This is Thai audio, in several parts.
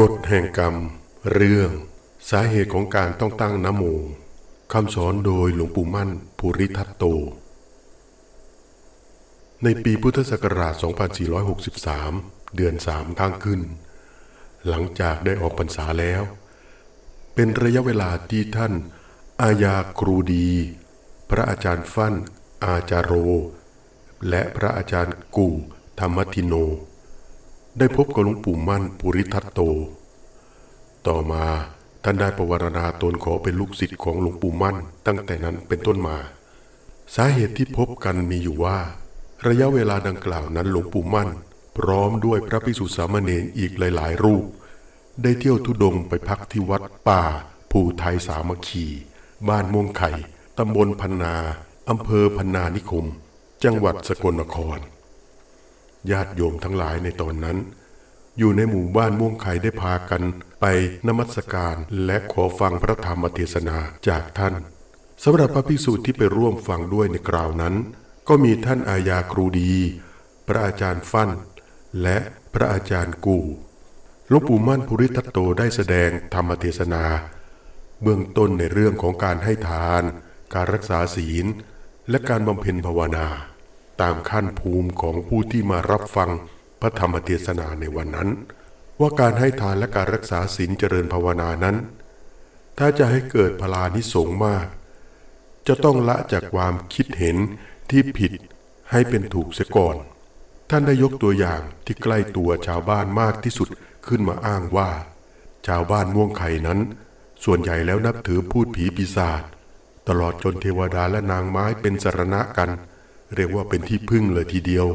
กฎแห่งกรรม เรื่อง สาเหตุของการต้องตั้งนโมคำสอนโดยหลวงปู่มั่นภูริทัตโต ในปีพุทธศักราช 2463 เดือนสามข้างขึ้น หลังจากได้ออกพรรษาแล้ว เป็นระยะเวลาที่ท่านอาญาครูดี พระอาจารย์ฟั่นอาจารโร และพระอาจารย์กู่ธรรมทิโน ได้พบกับหลวงปู่มั่นปุริทัตโต ต่อมาท่านได้ประวรณาตนขอเป็นลูกศิษย์ของหลวงปู่มั่นตั้งแต่นั้นเป็นต้นมา สาเหตุที่พบกันมีอยู่ว่า ระยะเวลาดังกล่าวนั้นหลวงปู่มั่น พร้อมด้วยพระภิกษุสามเณรอีกหลาย ๆ รูป ได้เที่ยวทุดงไปพักที่วัดป่า ภูไทยสามัคคี บ้านม่วงไข่ตำบลพันนาอำเภอพันนานิคม จังหวัดสกลนคร ญาติโยมทั้งหลายในตอนนั้น อยู่ในหมู่บ้านม่วงไข่ได้พากันไปนมัสการและขอฟังพระธรรมเทศนาจากท่านสำหรับพระภิกษุที่ไปร่วมฟังด้วยในคราวนั้น ก็มีท่านอาญาครูดี พระอาจารย์ฟั่น และพระอาจารย์กู่หลวงปู่มั่นภูริทัตโตได้แสดงธรรมเทศนา เบื้องต้นในเรื่องของการให้ทาน การรักษาศีล และการบำเพ็ญภาวนา ตามขั้นภูมิของผู้ที่มารับฟังพระธรรมเทศนาในวันนั้น ว่าการให้ทานและการรักษาศีลเจริญภาวนานั้น ถ้าจะให้เกิดพลานิสงส์มาก จะต้องละจากความคิดเห็นที่ผิดให้เป็นถูกเสียก่อน ท่านได้ยกตัวอย่างที่ใกล้ตัวชาวบ้านมากที่สุดขึ้นมาอ้างว่า ชาวบ้านม่วงไข่นั้น ส่วนใหญ่แล้วนับถือพูดผีปีศาจตลอดจนเทวดาและนางไม้เป็นสรณะกัน เรียกว่าเป็นที่พึ่งเลยทีเดียว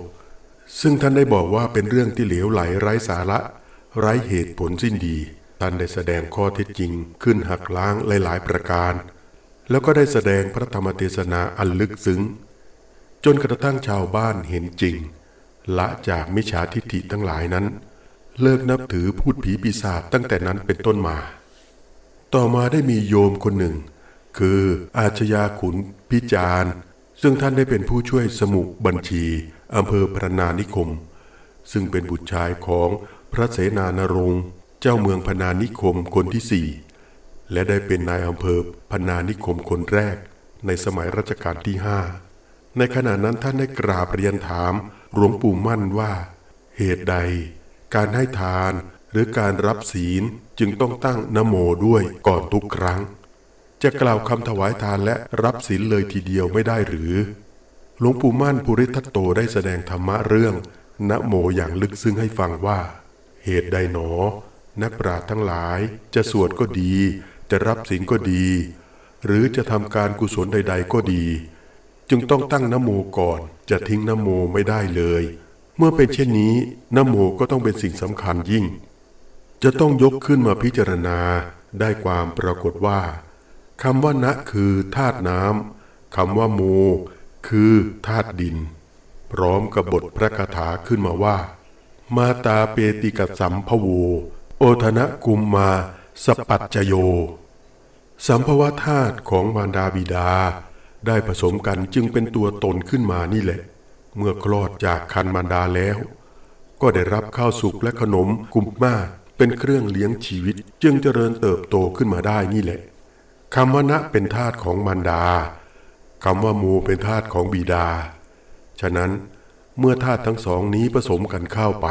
ซึ่งท่านได้บอกว่าเป็นเรื่องที่เหลวไหลไร้สาระ ไร้เหตุผลสิ้นดี ท่านได้แสดงข้อเท็จจริง ขึ้นหักล้างหลายๆประการ แล้วก็ได้แสดงพระธรรมเทศนาอันลึกซึ้ง จนกระทั่งชาวบ้านเห็นจริง ละจากมิจฉาทิฏฐิทั้งหลายนั้น เลิกนับถือพูดผีปีศาจตั้งแต่นั้นเป็นต้นมา ต่อมาได้มีโยมคนหนึ่ง คืออาชญาขุนพิจารณ ซึ่งท่านได้เป็นผู้ช่วยสมุบัญชีอำเภอพระนานิคม ซึ่งเป็นบุตรชายของพระเสนานรงค์เจ้าเมืองพนานิคมคนที่สี่และได้เป็นนายอำเภอพนานิคมคนแรก ในสมัยรัชกาลที่ห้าในขณะนั้นท่านได้กราบเรียนถามหลวงปู่มั่นว่า เหตุใด การให้ทานหรือการรับศีลจึงต้องตั้งนโมด้วยก่อนทุกครั้ง จะกล่าวคำถวายทานและรับศีลเลยทีเดียวไม่ได้หรือ หลวงปู่มั่นภูริทัตโตได้แสดงธรรมะเรื่องนโมอย่างลึกซึ้งให้ฟังว่า เหตุใดหนอ นักปราชญ์ทั้งหลายจะสวดก็ดี จะรับศีลก็ดี หรือจะทำการกุศลใด ๆ ก็ดี จึงต้องตั้งนโมก่อนจะทิ้งนโมไม่ได้เลย เมื่อเป็นเช่นนี้นโมก็ต้องเป็นสิ่งสำคัญยิ่ง จะต้องยกขึ้นมาพิจารณาได้ความปรากฏว่า คำว่านะคือธาตุน้ำคำว่าโม คือธาตุดิน พร้อมกับบทพระคาถาขึ้นมาว่า มาตาเปติกสัมภโว โอทนะกุมมา สปัจจโย สัมภวธาตุของมารดาบิดา ได้ผสมกันจึงเป็นตัวตนขึ้นมานี่แหละ เมื่อคลอดจากคันมารดาแล้ว ก็ได้รับข้าวสุกและขนมกุมมาเป็นเครื่องเลี้ยงชีวิตจึงเจริญเติบโตขึ้นมาได้นี่แหละ คำว่านะเป็นธาตุของมารดาคำว่าโมเป็นธาตุของบิดา ฉะนั้นเมื่อธาตุทั้งสองนี้ผสมกันเข้าไป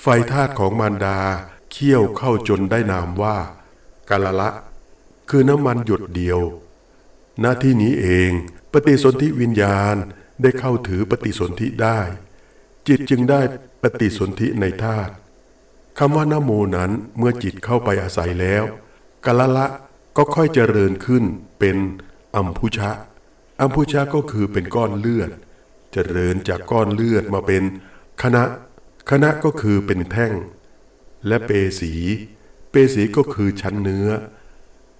ไฟธาตุของมารดาเคี่ยวเข้าจนได้นามว่ากาละละ คือน้ำมันหยดเดียว หน้าที่นี้เองปฏิสนธิวิญญาณได้เข้าถือปฏิสนธิได้ จิตจึงได้ปฏิสนธิในธาตุคำว่านโมนั้นเมื่อจิตเข้าไปอาศัยแล้วกาละละ ก็ค่อยเจริญขึ้นเป็นอัมพุชะ อัมพุชะก็คือเป็นก้อนเลือด เจริญจากก้อนเลือดมาเป็นคณะ คณะก็คือเป็นแท่ง และเปสี เปสีก็คือชั้นเนื้อ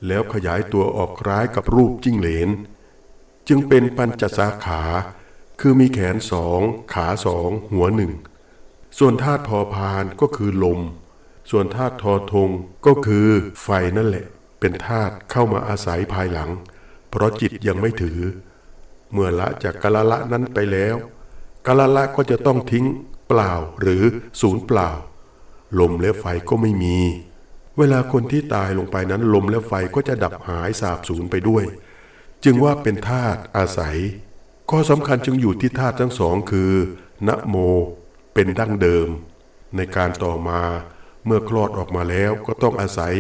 แล้วขยายตัวออกคล้ายกับรูปจิ้งเหลน จึงเป็นปัญจสาขา คือมีแขนสอง ขาสอง หัวหนึ่ง ส่วนธาตุพอพานก็คือลม ส่วนธาตุทอทงก็คือไฟนั่นแหละ เป็นธาตุเข้ามาอาศัยภายหลัง เพราะจิตยังไม่ถือ เมื่อละจากกาละละนั้นไปแล้วกาละละก็จะต้องทิ้งเปล่าหรือศูนย์เปล่า ลมและไฟก็ไม่มี เวลาคนที่ตายลงไปนั้นลมและไฟก็จะดับหายสาบสูญไปด้วย จึงว่าเป็นธาตุอาศัย ข้อสำคัญจึงอยู่ที่ธาตุทั้งสองคือนะโม เป็นดั้งเดิม ในการต่อมาเมื่อคลอดออกมาแล้วก็ต้องอาศัย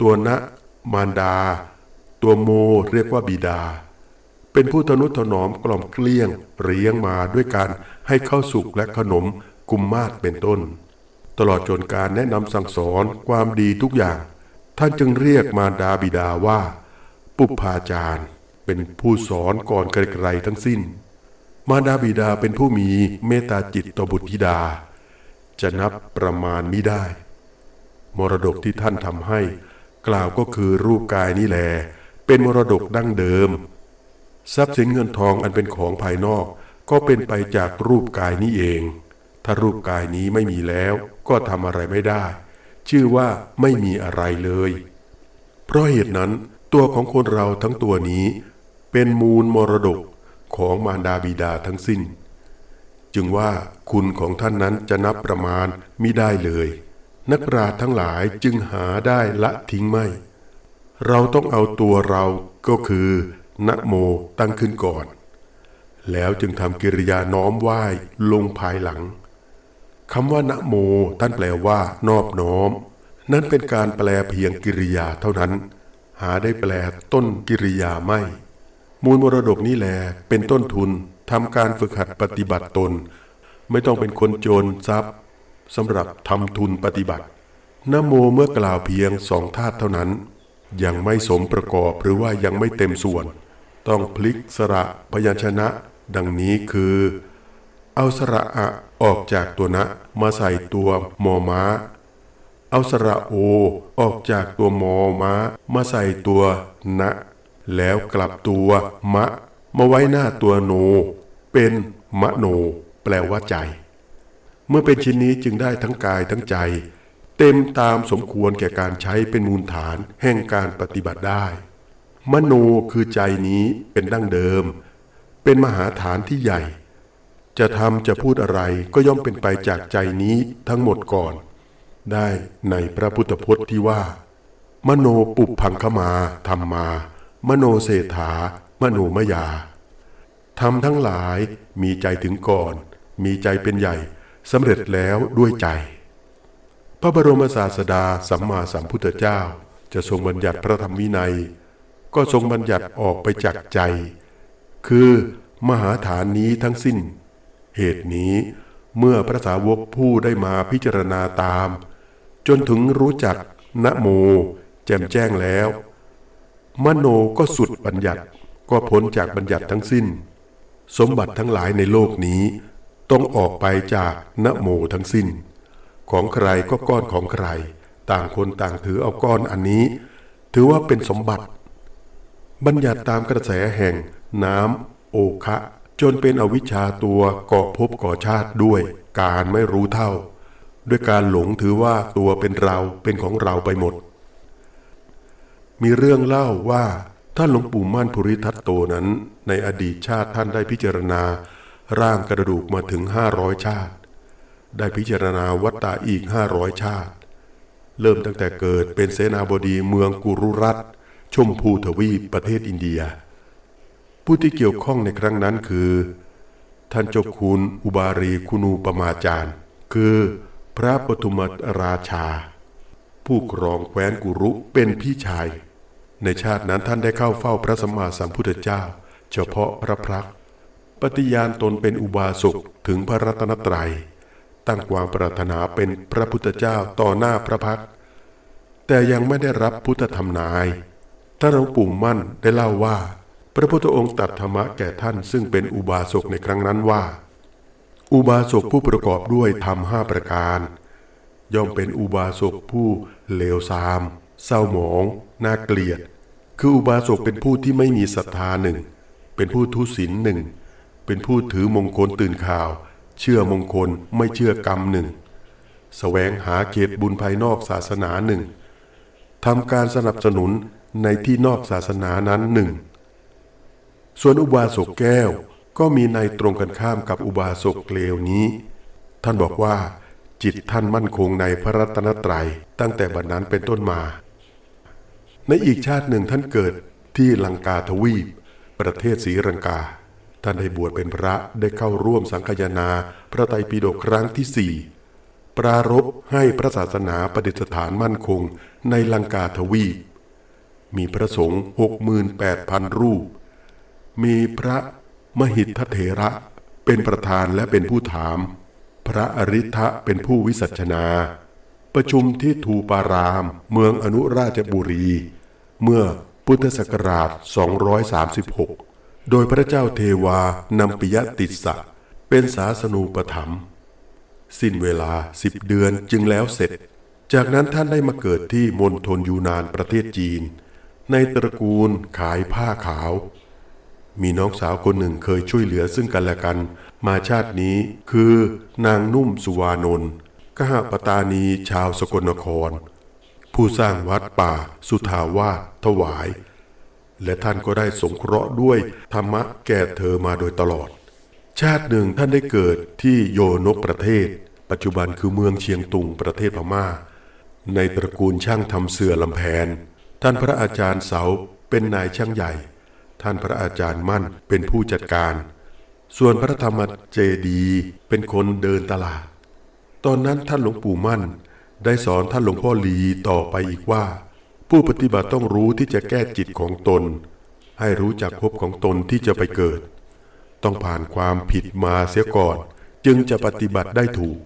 ตัวนะ มารดา ตัวโมเรียกว่าบิดา เป็นผู้ทนุถนอมกล่อมเกลี้ยงเลี้ยงมาด้วยการให้ข้าวสุกและขนมกุมมาศเป็นต้น ตลอดจนการแนะนำสั่งสอนความดีทุกอย่าง ท่านจึงเรียกมารดาบิดาว่า ปุพพาจารย์เป็นผู้สอนก่อนไกลๆทั้งสิ้น มารดาบิดาเป็นผู้มีเมตตาจิตต่อบุตรธิดา จะนับประมาณไมิได้ มรดกที่ท่านทำให้ กล่าวก็คือรูปกายนี่แหลเป็นมรดกดั้งเดิม ทรัพย์สินเงินทองอันเป็นของภายนอก ก็เป็นไปจากรูปกายนี้เอง ถ้ารูปกายนี้ไม่มีแล้ว ก็ทำอะไรไม่ได้ ชื่อว่าไม่มีอะไรเลย เพราะเหตุนั้น ตัวของคนเราทั้งตัวนี้ เป็นมูลมรดกของมารดาบิดาทั้งสิ้น จึงว่าคุณของท่านนั้นจะนับประมาณมิได้เลย นักปราชญ์ทั้งหลายจึงหาได้ละทิ้งไม่ เราต้องเอาตัวเราก็คือนะโมตั้งขึ้นก่อน แล้วจึงทำกิริยาน้อมไหว้ลงภายหลังคำว่านะโมท่านแปลว่านอบน้อม นั่นเป็นการแปลเพียงกิริยาเท่านั้น หาได้แปลต้นกิริยาไม่ มูลมรดกนี่แหลเป็นต้นทุนทำการฝึกหัดปฏิบัติตน ไม่ต้องเป็นคนโจรทรัพย์ สำหรับทำทุนปฏิบัตินโมเมื่อกล่าวเพียงสองธาตุเท่านั้น ยังไม่สมประกอบหรือว่ายังไม่เต็มส่วน ต้องพลิกสระพยัญชนะ ดังนี้คือ เอาสระอะออกจากตัวนะมาใส่ตัวมอม้า เอาสระโอออกจากตัวมอม้า มาใส่ตัวนะ แล้วกลับตัวมะ มาไว้หน้าตัวโน เป็นมะโน แปลว่าใจ เมื่อเป็นชิ้นนี้จึงได้ทั้งกายทั้งใจ เต็มตามสมควรแก่การใช้เป็นมูลฐานแห่งการปฏิบัติได้ มโนคือใจนี้เป็นดั้งเดิม เป็นมหาฐานที่ใหญ่ จะทำจะพูดอะไรก็ย่อมเป็นไปจากใจนี้ทั้งหมดก่อน ได้ในพระพุทธพจน์ที่ว่า มโนปุพังคมาธรรมา มโนเศรษฐามโนมยาทำทั้งหลายมีใจถึงก่อน มีใจเป็นใหญ่ สำเร็จแล้วด้วยใจ พระบรมศาสดาสัมมาสัมพุทธเจ้า จะทรงบัญญัติพระธรรมวินัย ก็ทรงบัญญัติออกไปจากใจ คือมหาฐานนี้ทั้งสิ้น เหตุนี้เมื่อพระสาวกผู้ได้มาพิจารณาตาม จนถึงรู้จักนะโม แจ่มแจ้งแล้ว มโนก็สุดบัญญัติก็พ้นจากบัญญัติทั้งสิ้น สมบัติทั้งหลายในโลกนี้ ต้องออกไปจากนโมทั้งสิ้น ของใครก็ก้อนของใคร ต่างคนต่างถือเอาก้อนอันนี้ ถือว่าเป็นสมบัติ บัญญัติตามกระแสแห่ง น้ำโอคะจนเป็นอวิชชาตัวก่อภพก่อชาติด้วย การไม่รู้เท่า ด้วยการหลงถือว่าตัวเป็นเราเป็นของเราไปหมด มีเรื่องเล่าว่าท่านหลวงปู่มั่นภูริทัตโตนั้น ในอดีตชาติท่านได้พิจารณา ร่างกระดูกมาถึงห้าร้อยชาติ ได้พิจารณาวัตตาอีกห้าร้อยชาติ เริ่มตั้งแต่เกิดเป็นเสนาบดีเมืองกุรุรัตชมพูทวีปประเทศอินเดีย ผู้ที่เกี่ยวข้องในครั้งนั้นคือ ท่านเจ้าคุณอุบารีคุณูปมาจารย์ คือพระปฐุมราชา ผู้ครองแคว้นกุรุเป็นพี่ชาย ในชาตินั้นท่านได้เข้าเฝ้าพระสัมมาสัมพุทธเจ้า เฉพาะพระพรักตร์ ฏิญาณตนเป็นอุบาสกถึงพระรัตนตรัย ตั้งความปรารถนาเป็นพระพุทธเจ้าต่อหน้าพระพักตร์แต่ยังไม่ได้รับพุทธธรรมนายท่านหลวงปู่มั่นได้เล่าว่า พระพุทธองค์ตรัสธรรมะแก่ท่านซึ่งเป็นอุบาสกในครั้งนั้นว่า อุบาสกผู้ประกอบด้วยธรรมห้าประการ ย่อมเป็นอุบาสกผู้เลวทราม เศร้าหมองน่าเกลียด คืออุบาสกเป็นผู้ที่ไม่มีศรัทธาหนึ่งเป็นผู้ทุศีลหนึ่ง เป็นผู้ถือมงคลตื่นข่าว เชื่อมงคลไม่เชื่อกรรมหนึ่งแสวงหาเกตบุญภายนอกศาสนาหนึ่งทำการสนับสนุนในที่นอกศาสนานั้นหนึ่ง ส่วนอุบาสกแก้วก็มีในตรงกันข้ามกับอุบาสกเลวนี้ ท่านบอกว่าจิตท่านมั่นคงในพระรัตนตรัยตั้งแต่บัดนั้นเป็นต้นมา ในอีกชาติหนึ่งท่านเกิดที่ลังกาทวีป ประเทศศรีลังกา ท่านได้บวชเป็นพระได้เข้าร่วมสังคายนา พระไตรปิฎกครั้งที่สี่ปรารภให้พระศาสนาประดิษฐานมั่นคงในลังกาทวีป มีพระสงฆ์หกหมื่นแปดพันรูป มีพระมหิทธเถระเป็นประธานและเป็นผู้ถาม พระอริ t ะเป็นผู้วิสัชนา ประชุมที่ทูปาราม เมืองอนุราชบุรี เมื่อพุทธศักราช 236 โดยพระเจ้าเทวานำปิยติสสะเป็นศาสนูปถัมภ์สิ้นเวลาสิบเดือนจึงแล้วเสร็จ จากนั้นท่านได้มาเกิดที่มณฑลยูนานประเทศจีน ในตระกูลขายผ้าขาว มีน้องสาวคนหนึ่งเคยช่วยเหลือซึ่งกันและกัน มาชาตินี้คือนางนุ่มสุวานนท์กหปตานีชาวสกลนคร ผู้สร้างวัดป่าสุทาวาสถวาย และท่านก็ได้สงเคราะห์ด้วยธรรมะแก่เธอมาโดยตลอด ชาติหนึ่งท่านได้เกิดที่โยนกประเทศ ปัจจุบันคือเมืองเชียงตุงประเทศพม่า ในตระกูลช่างทำเสื่อลำแพน ท่านพระอาจารย์เสาเป็นนายช่างใหญ่ ท่านพระอาจารย์มั่นเป็นผู้จัดการ ส่วนพระธรรมเจดีเป็นคนเดินตลาด ตอนนั้นท่านหลวงปู่มั่นได้สอนท่านหลวงพ่อลีต่อไปอีกว่า ผู้ปฏิบัติต้องรู้ที่จะแก้จิตของตน ให้รู้จักภพของตนที่จะไปเกิด ต้องผ่านความผิดมาเสียก่อน จึงจะปฏิบัติได้ถูก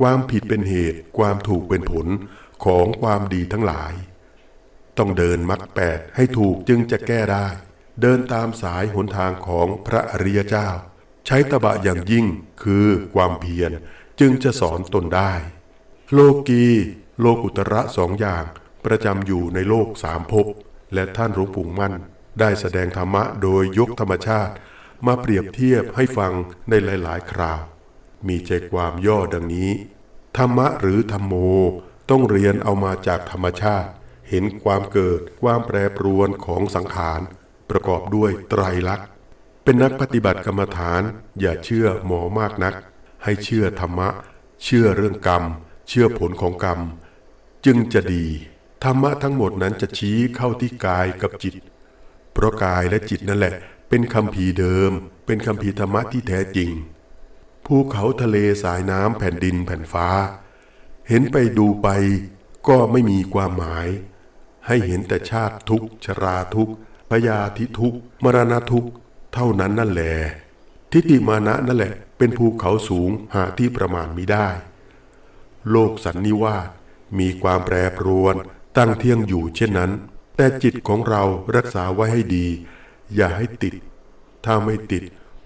ความผิดเป็นเหตุ ความถูกเป็นผลของความดีทั้งหลาย ต้องเดินมรรคแปดให้ถูกจึงจะแก้ได้ เดินตามสายหนทางของพระอริยเจ้า ใช้ตบะอย่างยิ่งคือความเพียรจึงจะสอนตนได้ โลกีโลกุตระสองอย่าง ประจำอยู่ในโลกสามภพและท่านหลวงปู่มั่น ได้แสดงธรรมะโดยยกธรรมชาติ มาเปรียบเทียบให้ฟังในหลายๆ คราว มีใจความย่อดังนี้ ธรรมะหรือธรรมโมต้องเรียนเอามาจากธรรมชาติ เห็นความเกิดความแปรปรวนของสังขาร ประกอบด้วยไตรลักษณ์เป็นนักปฏิบัติกรรมฐาน อย่าเชื่อหมอมากนัก ให้เชื่อธรรมะ เชื่อเรื่องกรรม เชื่อผลของกรรม จึงจะดี ธรรมะทั้งหมดนั้นจะชี้เข้าที่กายกับจิต เพราะกายและจิตนั่นแหละ เป็นคำพีร์เดิม เป็นคำพีร์ธรรมะที่แท้จริง ภูเขาทะเลสายน้ำแผ่นดินแผ่นฟ้า เห็นไปดูไปก็ไม่มีความหมาย ให้เห็นแต่ชาติทุกชราทุกพยาธิทุกมรณะทุกเท่านั้นนั่นแหละทิฏฐิมานะนั่นแหละ เป็นภูเขาสูงหาที่ประมาณมิได้ โลกสันนิวาสมีความแปรปรวน ตั้งเที่ยงอยู่เช่นนั้น แต่จิตของเรารักษาไว้ให้ดี อย่าให้ติด ถ้าไม่ติด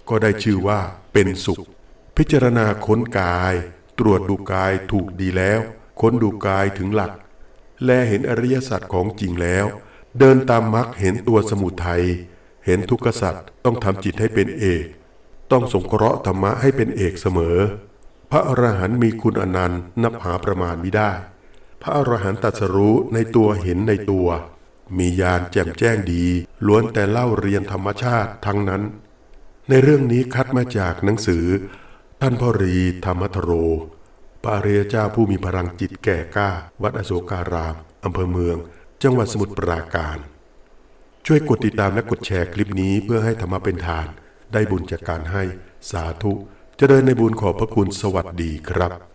ก็ได้ชื่อว่าเป็นสุข พิจารณาค้นกาย ตรวจดูกายถูกดีแล้ว ค้นดูกายถึงหลัก แลเห็นอริยสัจของจริงแล้ว เดินตามมรรคเห็นตัวสมุทัยเห็นทุกขสัจต้องทำจิตให้เป็นเอก ต้องสงเคราะห์ธรรมะให้เป็นเอกเสมอ พระอรหันต์มีคุณอนันต์นับหาประมาณไมิได้ พระอรหันต์ตรัสรู้ในตัวเห็นในตัว มีญาณแจ่มแจ้งดี ล้วนแต่เล่าเรียนธรรมชาติทั้งนั้น ในเรื่องนี้คัดมาจากหนังสือ ท่านพ่อรีธรรมทโรปาเรียเจ้าผู้มีพลังจิตแก่กล้า วัดอโศการามอำเภอเมือง จังหวัดสมุทรปราการ ช่วยกดติดตามและกดแชร์คลิปนี้เพื่อให้ธรรมะเป็นทาน ได้บุญจากการให้สาธุจะเดินในบุญขอบพระคุณสวัสดีครับ